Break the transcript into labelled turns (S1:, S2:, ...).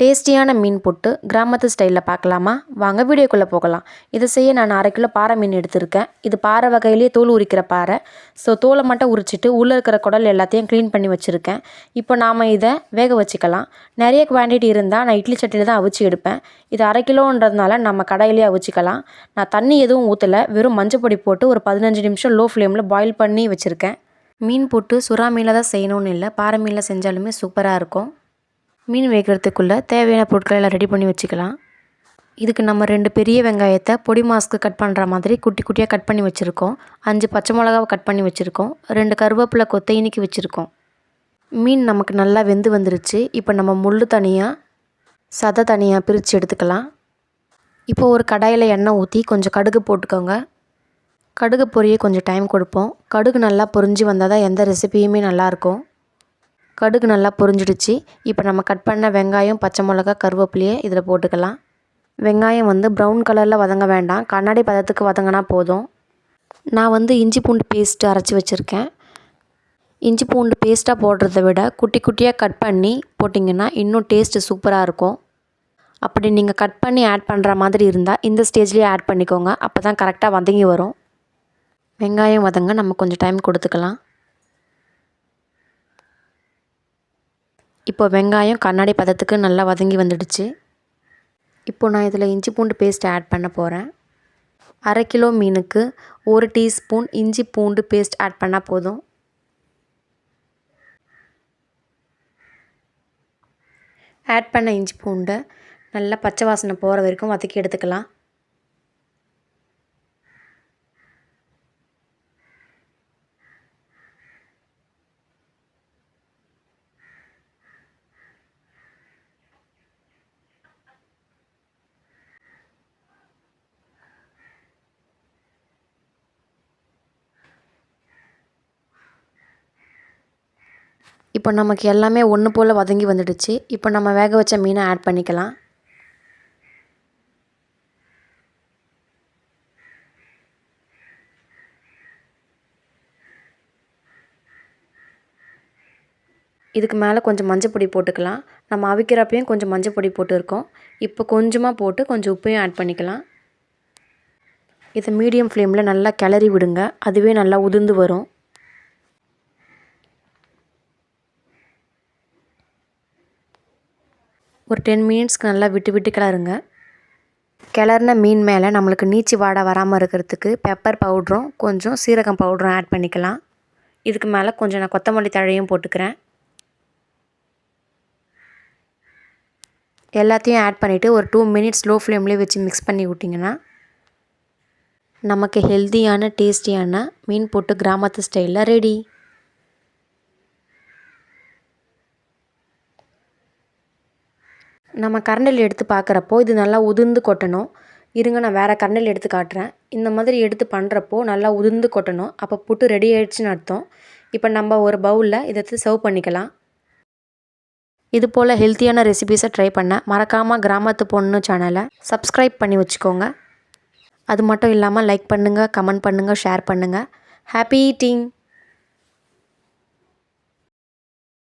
S1: டேஸ்டியான மீன் புட்டு கிராமத்து ஸ்டைலில் பார்க்கலாமா? வாங்க வீடியோக்குள்ளே போகலாம். இதை செய்ய நான் அரை கிலோ பாறை மீன் எடுத்திருக்கேன். இது பாறை வகையிலேயே தோல் உரிக்கிற பாறை. ஸோ தோலை மட்டும் உரிச்சிட்டு உள்ளே இருக்கிற குடல் எல்லாத்தையும் க்ளீன் பண்ணி வச்சுருக்கேன். இப்போ நாம் இதை வேக வச்சுக்கலாம். நிறைய குவான்டிட்டி இருந்தால் நான் இட்லி சட்டியில் தான் அவிச்சு எடுப்பேன். இது அரை கிலோன்றதுனால நம்ம கடையிலேயே அவிச்சிக்கலாம். நான் தண்ணி எதுவும் ஊற்றலை வெறும் மஞ்சள் பொடி போட்டு ஒரு பதினஞ்சு நிமிஷம் லோ ஃப்ளேமில் பாயில் பண்ணி வச்சுருக்கேன். மீன் போட்டு சுறா மீனில் தான் செய்யணும்னு இல்லை. பாறை மீனில் செஞ்சாலுமே சூப்பராக இருக்கும். மீன் வேகிறதுக்குள்ளே தேவையான பொருட்களை எல்லாம் ரெடி பண்ணி வச்சுக்கலாம். இதுக்கு நம்ம ரெண்டு பெரிய வெங்காயத்தை பொடி மாஸ்க்கு கட் பண்ணுற மாதிரி குட்டி குட்டியாக கட் பண்ணி வச்சுருக்கோம். அஞ்சு பச்சை மிளகாவை கட் பண்ணி வச்சுருக்கோம். ரெண்டு கருவேப்பிலை கொத்தை இனிக்கி வச்சுருக்கோம். மீன் நமக்கு நல்லா வெந்து வந்துருச்சு. இப்போ நம்ம முள் தனியாக சதை தனியாக பிரித்து எடுத்துக்கலாம். இப்போ ஒரு கடாயில் எண்ணெய் ஊற்றி கொஞ்சம் கடுகு போட்டுக்கோங்க. கடுகு பொரிய கொஞ்சம் டைம் கொடுப்போம். கடுகு நல்லா பொரிஞ்சு வந்தால் தான் எந்த ரெசிபியுமே நல்லாயிருக்கும் கடுகு நல்லா பொரிஞ்சிடுச்சு. இப்போ நம்ம கட் பண்ண வெங்காயம் பச்சை மிளகா கருவேப்பிலையே இதில் போட்டுக்கலாம். வெங்காயம் வந்து ப்ரௌன் கலரில் வதங்க வேண்டாம். கண்ணாடி பதத்துக்கு வதங்கினா போதும். நான் வந்து இஞ்சி பூண்டு பேஸ்ட்டு அரைச்சி வச்சுருக்கேன். இஞ்சி பூண்டு பேஸ்ட்டாக போடுறத விட குட்டி குட்டியாக கட் பண்ணி போட்டிங்கன்னா இன்னும் டேஸ்ட்டு சூப்பராக இருக்கும். அப்படி நீங்கள் கட் பண்ணி ஆட் பண்ணுற மாதிரி இருந்தால் இந்த ஸ்டேஜ்லேயே ஆட் பண்ணிக்கோங்க. அப்போ தான் கரெக்டாக வதங்கி வரும். வெங்காயம் வதங்க நம்ம கொஞ்சம் டைம் கொடுத்துக்கலாம். இப்போ வெங்காயம் கண்ணாடி பதத்துக்கு நல்லா வதங்கி வந்துடுச்சு. இப்போ நான் இதில் இஞ்சி பூண்டு பேஸ்ட் ஆட் பண்ண போகிறேன் அரை கிலோ மீனுக்கு ஒரு டீஸ்பூன் இஞ்சி பூண்டு பேஸ்ட் ஆட் பண்ணால் போதும். ஆட் பண்ண இஞ்சி பூண்டை நல்லா பச்சை வாசனை போகிற வரைக்கும் வதக்கி எடுத்துக்கலாம். இப்போ நமக்கு எல்லாமே ஒன்று போல் வதங்கி வந்துடுச்சு. இப்போ நம்ம வேக வச்ச மீனை ஆட் பண்ணிக்கலாம். இதுக்கு மேலே கொஞ்சம் மஞ்சள் பொடி போட்டுக்கலாம். நம்ம அவிக்கிறப்பையும் கொஞ்சம் மஞ்சள் பொடி போட்டுருக்கோம். இப்போ கொஞ்சமாக போட்டு கொஞ்சம் உப்பையும் ஆட் பண்ணிக்கலாம். இதை மீடியம் ஃப்ளேமில் நல்லா கிளறி விடுங்க. அதுவே நல்லா உதிர்ந்து வரும். ஒரு டென் மினிட்ஸ்க்கு நல்லா விட்டு விட்டு கிளறுங்க. கிளறின மீன் மேலே நம்மளுக்கு நீச்சி வாடை வராமல் இருக்கிறதுக்கு பெப்பர் பவுட்ரும் கொஞ்சம் சீரகம் பவுட்ரும் ஆட் பண்ணிக்கலாம். இதுக்கு மேலே கொஞ்சம் நான் கொத்தமல்லி தழையும் போட்டுக்கிறேன். எல்லாத்தையும் ஆட் பண்ணிவிட்டு ஒரு டூ மினிட்ஸ் லோ ஃப்ளேம்லேயே வச்சு மிக்ஸ் பண்ணி விட்டிங்கன்னா நமக்கு ஹெல்த்தியான டேஸ்டியான மீன் போட்டு கிராமத்து ஸ்டைலில் ரெடி நம்ம கரண்டில் எடுத்து பார்க்குறப்போ இது நல்லா உதிர்ந்து கொட்டணும். இருங்க நான் வேறு கரண்டில் எடுத்து காட்டுறேன். இந்த மாதிரி எடுத்து பண்ணுறப்போ நல்லா உதிர்ந்து கொட்டணும். அப்போ புட்டு ரெடி ஆயிடுச்சுன்னு அர்த்தம். இப்போ நம்ம ஒரு பவுலில் இதை சர்வ் பண்ணிக்கலாம். இது போல் ஹெல்த்தியான ரெசிபீஸை ட்ரை பண்ண மறக்காமல் கிராமத்து பொண்ணு சேனலை சப்ஸ்கிரைப் பண்ணி வச்சுக்கோங்க. அது மட்டும் இல்லாமல் லைக் பண்ணுங்கள் கமெண்ட் பண்ணுங்கள் ஷேர் பண்ணுங்கள் ஹாப்பி ஈட்டிங்